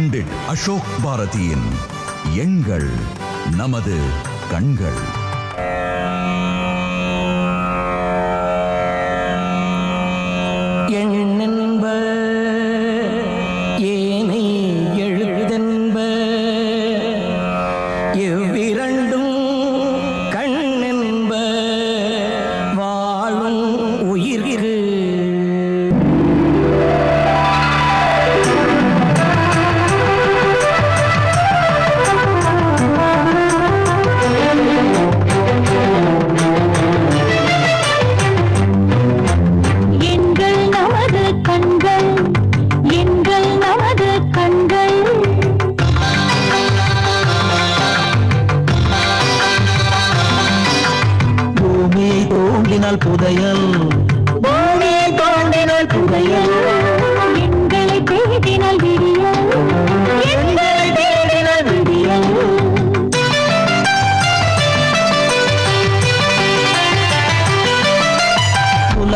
பண்டிட் அசோக் பாரதியின் எண்கள் நமது கண்கள்.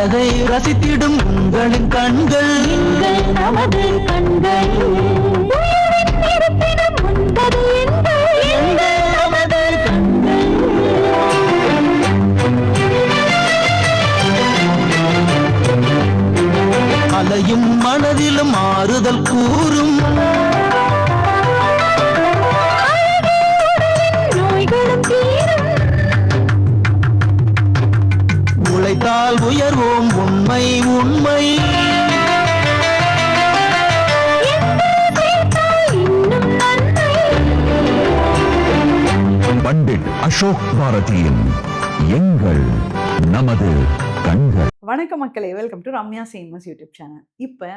உலகை ரசித்திடும் உங்களின் கண்கள். நமது கண்கள் அலையும் மனதிலும் ஆறுதல் கூறும். உண்மை உண்மை. பண்டிட் அசோக் பாரதியின் எண்கள் நமது கண்கள். வணக்கம் மக்களே வெல்கம் டு ரம்யா சேமஸ் யூடியூப் சேனல். இப்போ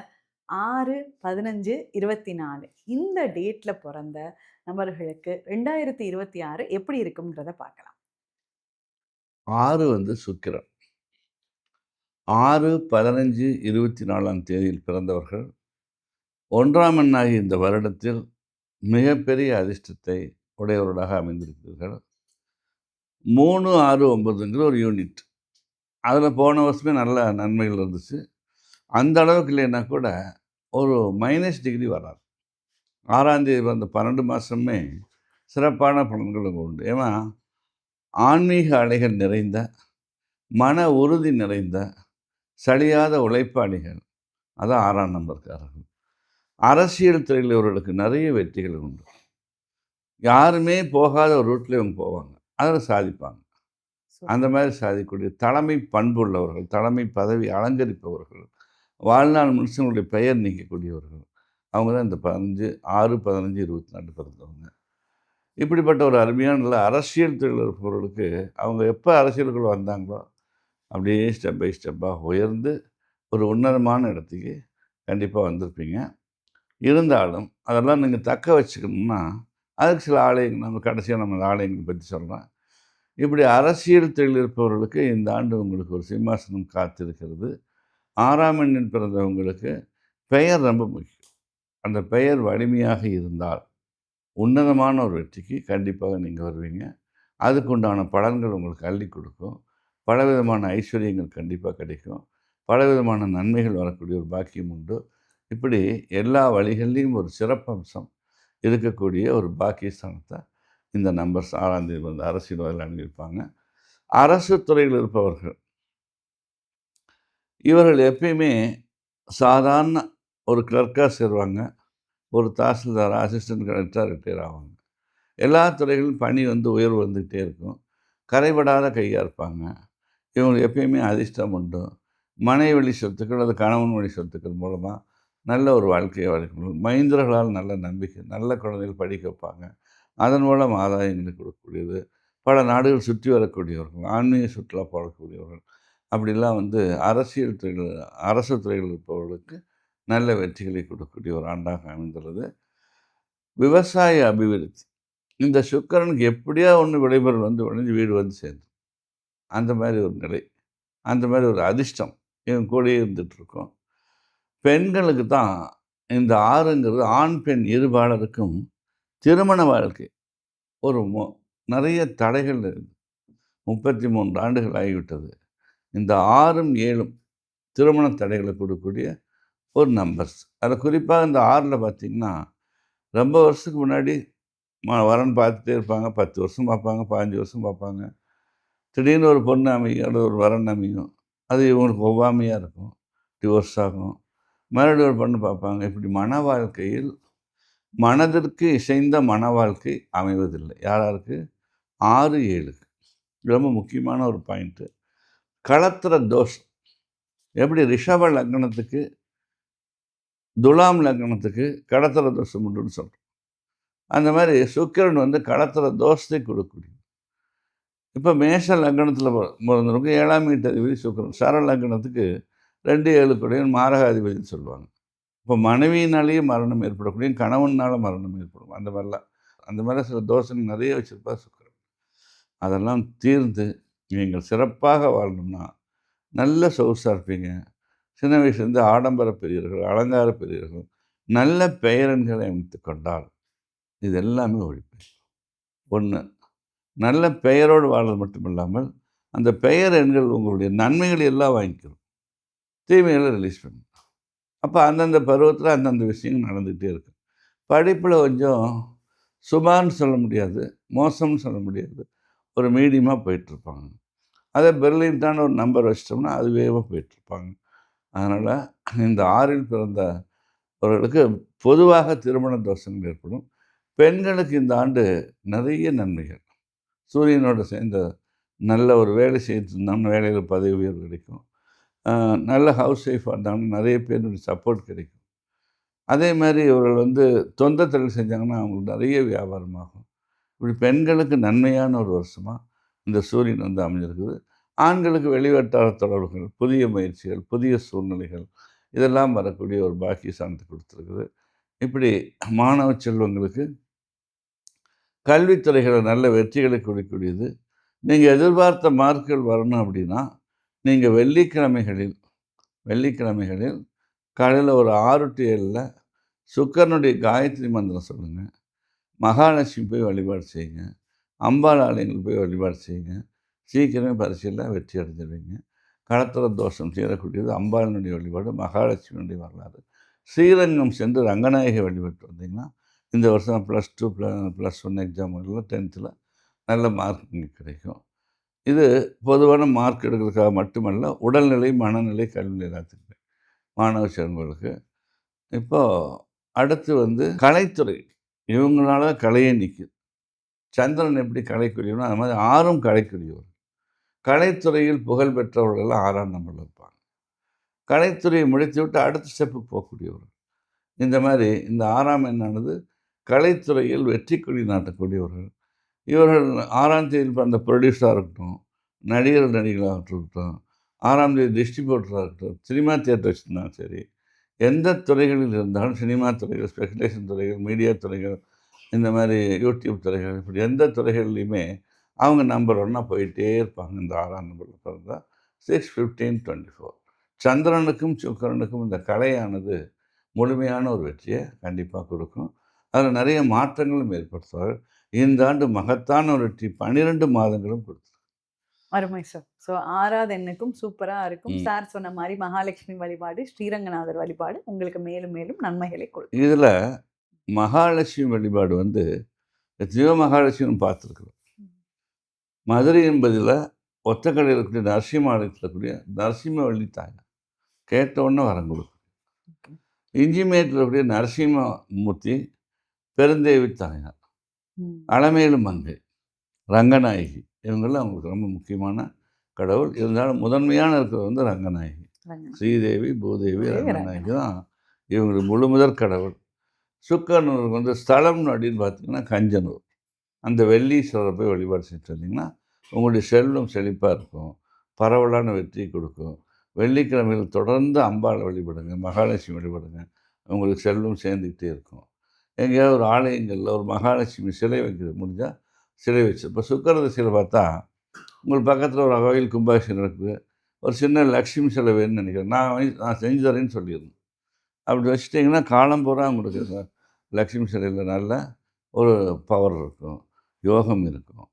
ஆறு பதினஞ்சு இருபத்தி நாலு இந்த டேட்டில் பிறந்த நபர்களுக்கு ரெண்டாயிரத்தி இருபத்தி ஆறு எப்படி இருக்குங்கிறத பார்க்கலாம். ஆறு வந்து சுக்கிரன். ஆறு பதினஞ்சு இருபத்தி நாலாம் தேதியில் பிறந்தவர்கள். ஒன்றாம் எண்ணாகிய இந்த வருடத்தில் மிகப்பெரிய அதிர்ஷ்டத்தை உடையவர்களாக அமைந்திருக்கிறீர்கள் மூணு ஆறு ஒன்பதுங்கிற ஒரு யூனிட். அதில் போன வருஷமே நல்ல நன்மைகள் இருந்துச்சு. அந்த அளவுக்கு இல்லைன்னா கூட ஒரு மைனஸ் டிகிரி வராது. ஆறாந்தேதி வந்த பன்னெண்டு மாதமே சிறப்பான பலன்கள் உண்டு. ஏன்னா ஆன்மீக அலைகள் நிறைந்த மன உறுதி நிறைந்த சலியாத உழைப்பாளிகள். அதான் ஆறாம் நம்பர்காரர்கள். அரசியல் துறையில் இவர்களுக்கு நிறைய வெற்றிகள் உண்டு. யாருமே போகாத ஒரு ரூட்டில் இவங்க போவாங்க. அதில் சாதிப்பாங்க. அந்த மாதிரி சாதிக்கக்கூடிய தலைமை பண்புள்ளவர்கள் தலைமை பதவி அலங்கரிப்பவர்கள் வாழ்நாள் மனுஷங்களுடைய பெயர் நீக்கக்கூடியவர்கள். அவங்க தான் இந்த பதினஞ்சு ஆறு பதினஞ்சு இருபத்தி நாலு பிறந்தவங்க. இப்படிப்பட்ட ஒரு அருமையான அரசியல் தொழில் இருப்பவர்களுக்கு அவங்க எப்போ அரசியலுக்குள்ள வந்தாங்களோ அப்படியே ஸ்டெப் பை ஸ்டெப்பாக உயர்ந்து ஒரு உன்னதமான இடத்துக்கு கண்டிப்பாக வந்திருப்பீங்க. இருந்தாலும் அதெல்லாம் நீங்கள் தக்க வச்சுக்கணும்னா அதுக்கு சில ஆலயங்கள் நம்ம கடைசியாக நம்ம அந்த ஆலயங்களை பற்றி சொல்கிறேன் இப்படி அரசியல் தொழில் இருப்பவர்களுக்கு இந்த ஆண்டு உங்களுக்கு ஒரு சிம்மாசனம் காத்திருக்கிறது. ஆறாம் எண்ணில் பிறந்தவங்களுக்கு பெயர் ரொம்ப முக்கியம். அந்த பெயர் வலிமையாக இருந்தால் உன்னதமான ஒரு வெற்றிக்கு கண்டிப்பாக நீங்கள் வருவீங்க. அதுக்கு உண்டான பலன்கள் உங்களுக்கு அள்ளி கொடுக்கும். பலவிதமான ஐஸ்வர்யங்கள் கண்டிப்பாக கிடைக்கும். பலவிதமான நன்மைகள் வரக்கூடிய ஒரு பாக்கியம் உண்டு. இப்படி எல்லா வழிகள்லேயும் ஒரு சிறப்பம்சம் இருக்கக்கூடிய ஒரு பாக்கியஸ்தானத்தை இந்த நம்பர்ஸ் ஆறாம் தேதி வந்து அரசியல்வாதிகள் அணுகியிருப்பாங்க அரசு துறையில் இருப்பவர்கள் இவர்கள் எப்பயுமே சாதாரண ஒரு கிளர்க்காக சேருவாங்க. ஒரு தாசில்தார் அசிஸ்டன்ட் கலெக்டராக ரிட்டையர் ஆவாங்க. எல்லா துறைகளிலும் பணி வந்து உயர்வு வந்துக்கிட்டே இருக்கும். கரைபடாத கையாக இருப்பாங்க. இவங்களுக்கு எப்பயுமே அதிர்ஷ்டம் உண்டு. மனை வழி சொத்துக்கள் அது கணவன் வழி சொத்துக்கள் மூலமாக நல்ல ஒரு வாழ்க்கையை வாழ்க்கணும் மைந்தர்களால் நல்ல நம்பிக்கை நல்ல குழந்தைகள் படிக்க வைப்பாங்க. அதன் மூலம் ஆதாயங்களை கொடுக்கக்கூடியது. பல நாடுகள் சுற்றி வரக்கூடியவர்கள் ஆன்மீக சுற்றுலா போகக்கூடியவர்கள். அப்படிலாம் வந்து அரசியல் துறைகள் அரசு துறைகள் இருப்பவர்களுக்கு நல்ல வெற்றிகளை கொடுக்கக்கூடிய ஒரு ஆண்டாக அமைந்துள்ளது. விவசாய அபிவிருத்தி. இந்த சுக்கரனுக்கு எப்படியா ஒன்று விளைபொருள் வந்து உடனே வீடு வந்து சேர்ந்து அந்த மாதிரி ஒரு நிலை. அந்த மாதிரி ஒரு அதிர்ஷ்டம் இவங்க கூடயே இருந்துகிட்ருக்கோம் பெண்களுக்கு தான் இந்த ஆறுங்கிறது ஆண் பெண் இருபாளருக்கும் திருமண வாழ்க்கை ஒரு மோ நிறைய தடைகள் இருக்குது முப்பத்தி மூன்று ஆண்டுகள் ஆகிவிட்டது. இந்த ஆறும் ஏழும் திருமண தடைகளை கொடுக்கக்கூடிய ஒரு நம்பர்ஸ். அதில் குறிப்பாக இந்த ஆறில் பார்த்திங்கன்னா ரொம்ப வருஷத்துக்கு முன்னாடி வரன் பார்த்துட்டே இருப்பாங்க. பத்து வருஷம் பார்ப்பாங்க பதினஞ்சு வருஷம் பார்ப்பாங்க. திடீர்னு ஒரு பொண்ணு அமையும் அல்லது ஒரு வரன் அமையும். அது இவங்களுக்கு ஒவ்வாமையாக இருக்கும் டிவோர்ஸ் ஆகும். மறுபடியும் ஒரு பொண்ணு பார்ப்பாங்க இப்படி மன வாழ்க்கையில் மனதிற்கு இசைந்த மன வாழ்க்கை அமைவதில்லை. யாராருக்கு ஆறு ஏழுக்கு. ரொம்ப முக்கியமான ஒரு பாயிண்ட்டு களத்திர தோஷம். எப்படி ரிஷப லக்னத்துக்கு துலாம் லக்னத்துக்கு கடத்திர தோஷம் உண்டுன்னு சொல்கிறோம் அந்த மாதிரி சுக்கிரன் வந்து கடத்திர தோஷத்தை கொடுக்கக்கூடிய இப்போ மேஷ லக்னத்தில் பிறந்தவங்க ஏழாம் வீட்டு அதிபதி சுக்கரன். சர லக்னத்துக்கு ரெண்டு ஏழு கூடையும் மாரகாதிபதினு சொல்லுவாங்க. இப்போ மனைவியினாலேயே மரணம் ஏற்படக்கூடிய கணவனால் மரணம் ஏற்படும். அந்த மாதிரிலாம் அந்த மாதிரி சில தோஷங்கள் நிறைய வச்சுருப்பா சுக்கரன். அதெல்லாம் தீர்ந்து நீங்கள் சிறப்பாக வாழணும்னா நல்ல சொகுசாக இருப்பீங்க. சின்ன வயசுலேருந்து ஆடம்பர பெரியர்கள் அலங்கார பெரியர்கள் நல்ல பெயரன்களை அமைத்து கொண்டால் இது எல்லாமே ஒழிப்பு. ஒன்று நல்ல பெயரோடு வாழ்றது மட்டும் இல்லாமல் அந்த பெயர் எண்கள் உங்களுடைய நன்மைகளை எல்லாம் வாங்கிக்கிறோம் தீமைகளை ரிலீஸ் பண்ணும். அப்போ அந்தந்த பருவத்தில் அந்தந்த விஷயங்கள் நடந்துகிட்டே இருக்கு படிப்பில் கொஞ்சம் சுமார்னு சொல்ல முடியாது மோசம்னு சொல்ல முடியாது. ஒரு மீடியமாக போயிட்டுருப்பாங்க. அதை பெர்லின்டான ஒரு நம்பர் வச்சிட்டோம்னா அது வேகமாக போயிட்டுருப்பாங்க. அதனால் இந்த ஆறில் பிறந்தவர்களுக்கு பொதுவாக திருமண தோஷங்கள் ஏற்படும். பெண்களுக்கு இந்த ஆண்டு நிறைய நன்மைகள். சூரியனோடு சேர்ந்த நல்ல ஒரு வேலை செய்துட்டு இருந்தாங்கன்னா வேலையில் பதவி உயர்வு கிடைக்கும். நல்ல ஹவுஸ் ஒய்ஃபாக இருந்தாங்கன்னா நிறைய பேருடைய சப்போர்ட் கிடைக்கும். அதே மாதிரி இவர்கள் வந்து தொந்த தொழில் செஞ்சாங்கன்னா அவங்களுக்கு நிறைய வியாபாரமாகும் இப்படி பெண்களுக்கு நன்மையான ஒரு வருஷமாக இந்த சூரியன் வந்து அமைஞ்சிருக்குது. ஆண்களுக்கு வெளிவட்டார தொடர்புகள் புதிய முயற்சிகள் புதிய சூழ்நிலைகள் இதெல்லாம் வரக்கூடிய ஒரு பாக்கிய சார்ந்து கொடுத்துருக்குது. இப்படி மாணவ செல்வங்களுக்கு கல்வித்துறைகளை நல்ல வெற்றிகளை கொடுக்கக்கூடியது. நீங்கள் எதிர்பார்த்த மார்க்குகள் வரணும் அப்படின்னா நீங்கள் வெள்ளிக்கிழமைகளில் வெள்ளிக்கிழமைகளில் காலையில் ஒரு ஆறு டு ஏழில் சுக்கரனுடைய காயத்ரி மந்திரம் சொல்லுங்கள் மகாலட்சுமி போய் வழிபாடு செய்யுங்க. அம்பாள் ஆலயங்கள் போய் வழிபாடு செய்யுங்க. சீக்கிரமே பரிசையில் வெற்றி அடைஞ்சிருவீங்க. களத்திர தோஷம் தீரக்கூடியது. அம்பாளினுடைய வழிபாடு மகாலட்சுமியுடைய வரலாறு. ஸ்ரீரங்கம் சென்று ரங்கநாயகி வழிபட்டு வந்தீங்கன்னா இந்த வருஷம் ப்ளஸ் டூ ப்ளஸ் ஒன் எக்ஸாம்களில் டென்த்தில் நல்ல மார்க் கிடைக்கும். இது பொதுவான மார்க் எடுக்கிறதுக்காக மட்டுமல்ல உடல்நிலை மனநிலை கல்வி எல்லாத்துக்குமே. மாணவ செல்வங்களுக்கு இப்போது அடுத்து வந்து கலைத்துறை. இவங்களால கலையே நிற்குது சந்திரன் எப்படி கலைக்குரியவனோ அது மாதிரி ஆறும் கலைக்குரியவர். கலைத்துறையில் புகழ் பெற்றவர்கள் ஆறாம் நம்பரில் இருப்பாங்க. கலைத்துறையை முடித்து விட்டு அடுத்த ஸ்டெப்புக்கு போகக்கூடியவர்கள் இந்த மாதிரி இந்த ஆறாம் எண்ணானது கலைத்துறையில் வெற்றி கொடி நாட்டக்கூடியவர்கள். இவர்கள் ஆறாம் தேதி பிறந்த ப்ரொடியூஸராக இருக்கட்டும் நடிகர் நடிகளாக இருக்கட்டும் ஆறாம் தேதி டிஸ்ட்ரிபியூட்டராக இருக்கட்டும் சினிமா தியேட்டர் வச்சுருந்தாலும் சரி எந்த துறைகளில் இருந்தாலும் சினிமா துறைகள் ஸ்பெகுலேஷன் துறைகள் மீடியா துறைகள் இந்த மாதிரி யூடியூப் துறைகள் இப்படி எந்த துறைகள்லையுமே அவங்க நம்பர் ஒன்னாக போயிட்டே இருப்பாங்க. இந்த ஆறாம் நம்பரில் பிறந்தால் சிக்ஸ் ஃபிஃப்டீன் டுவெண்ட்டி ஃபோர் சந்திரனுக்கும் சுக்கரனுக்கும் இந்த கலையானது முழுமையான ஒரு வெற்றியை கண்டிப்பாக கொடுக்கும். அதில் நிறைய மாற்றங்களும் ஏற்படுத்துவார்கள். இந்த ஆண்டு மகத்தான ஒரு வெற்றி பன்னிரெண்டு மாதங்களும் கொடுத்து அருமை சார். ஸோ ஆறாவது எண்ணுக்கும் சூப்பரா இருக்கும். சார் சொன்ன மாதிரி மகாலட்சுமி வழிபாடு ஸ்ரீரங்கநாதர் வழிபாடு உங்களுக்கு மேலும் மேலும் நன்மைகளை கொடுக்கும். இதில் மகாலட்சுமி வழிபாடு வந்து எத்தனையோ மகாலட்சுமி பார்த்துருக்குறோம். மதுரை என்பதில் ஒத்தக்கடையில் இருக்கக்கூடிய நரசிம்ம ஆலயத்தில் இருக்கக்கூடிய நரசிம்ம வள்ளி தாயார். கேட்ட உடனே வரம் கொடுக்கும். இஞ்சிமேட்டில் இருக்கக்கூடிய நரசிம்ம மூர்த்தி பெருந்தேவி தாயார். அலமேலு மங்கை ரங்கநாயகி. இவங்கெல்லாம் அவங்களுக்கு ரொம்ப முக்கியமான கடவுள். இருந்தாலும் முதன்மையான இருக்கிறது வந்து ரங்கநாயகி. ஸ்ரீதேவி பூதேவி ரங்கநாயகி தான் இவங்களுக்கு முழு முதற் கடவுள். சுக்கரனூருக்கு வந்து ஸ்தலம் அப்படின்னு பார்த்தீங்கன்னா கஞ்சனூர். அந்த வெள்ளீஸ்வரரை போய் வழிபாடு செஞ்சுட்டு வந்தீங்கன்னா உங்களுடைய செல்வம் செழிப்பாக இருக்கும். பரவலான வெற்றி கொடுக்கும். வெள்ளிக்கிழமையில் தொடர்ந்து அம்பாளை வழிபடுங்க மகாலட்சுமி வழிபடுங்க. உங்களுக்கு செல்வம் சேர்ந்துக்கிட்டே இருக்கும். எங்கேயாவது ஒரு ஆலயங்களில் ஒரு மகாலட்சுமி சிலை வைக்கிறது முடிஞ்சால் சிலை வச்சு இப்போ சுக்கர திசையில் பார்த்தா உங்களுக்கு பக்கத்தில் ஒரு கோயில் கும்பாபிஷேகம் இருக்குது ஒரு சின்ன லக்ஷ்மி சிலை வேணும்னு நினைக்கிறேன். நான் வாங்கி- நான் செஞ்சு தரேன்னு சொல்லியிருந்தேன் அப்படி வச்சுட்டிங்கன்னா காலம் பூரா உங்களுக்கு லக்ஷ்மி சிலையில் நல்ல ஒரு பவர் இருக்கும். யோகம் இருக்கும்.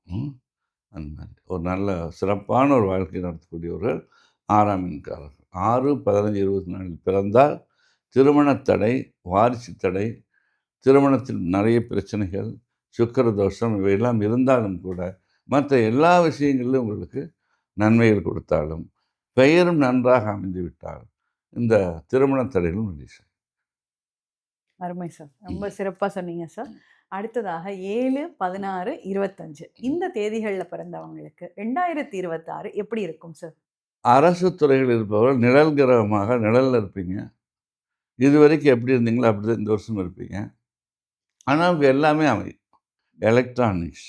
அந்த மாதிரி. ஒரு நல்ல சிறப்பான ஒரு வாழ்க்கை நடத்தக்கூடியவர்கள் ஆறாம் எண்காரர்கள் ஆறு பதினஞ்சு இருபத்தி நாலில் பிறந்தால் திருமணத்தடை வாரிசு தடை திருமணத்தில் நிறைய பிரச்சனைகள் சுக்கிர தோஷம் இவையெல்லாம் இருந்தாலும் கூட மற்ற எல்லா விஷயங்களிலும் உங்களுக்கு நன்மைகள் கொடுத்தாலும் பெயரும் நன்றாக அமைந்து விட்டால் இந்த திருமண தடைகளும் செய்யும். அருமை சார். ரொம்ப சிறப்பாக சொன்னீங்க சார். அடுத்ததாக ஏழு பதினாறு இருபத்தஞ்சு. இந்த தேதிகளில் பிறந்தவங்களுக்கு ரெண்டாயிரத்தி இருபத்தாறு எப்படி இருக்கும் சார்? அரசு துறையில் இருப்பவர்கள் நிழல் கிரகமாக நிழலில் இருப்பீங்க. இது வரைக்கும் எப்படி இருந்தீங்களோ அப்படி தான் இந்த வருஷம் இருப்பீங்க. ஆனால் அவங்க எல்லாமே அமையும் எலக்ட்ரானிக்ஸ்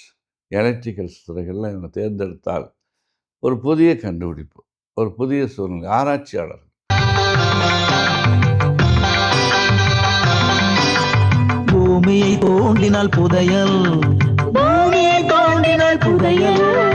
எலக்ட்ரிக்கல்ஸ் துறைகளில் இவங்க தேர்ந்தெடுத்தால் ஒரு புதிய கண்டுபிடிப்பு ஒரு புதிய சூழ்நிலை ஆராய்ச்சியாளர் பூமியை தோண்டினால் புதையல். பூமியை தோண்டினால் புதையல்.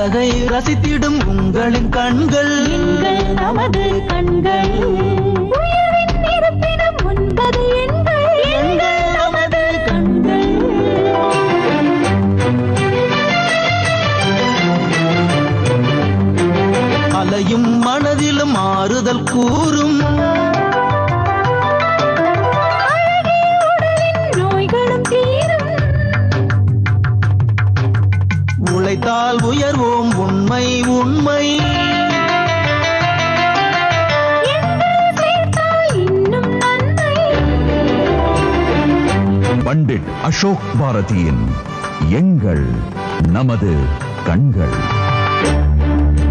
உலகை ரசித்திடும் உங்களின் கண்கள். நமது கண்கள். அலையும் மனதிலும் ஆறுதல் கூறும். அசோக் பாரதியின் எங்கள் நமது கண்கள்.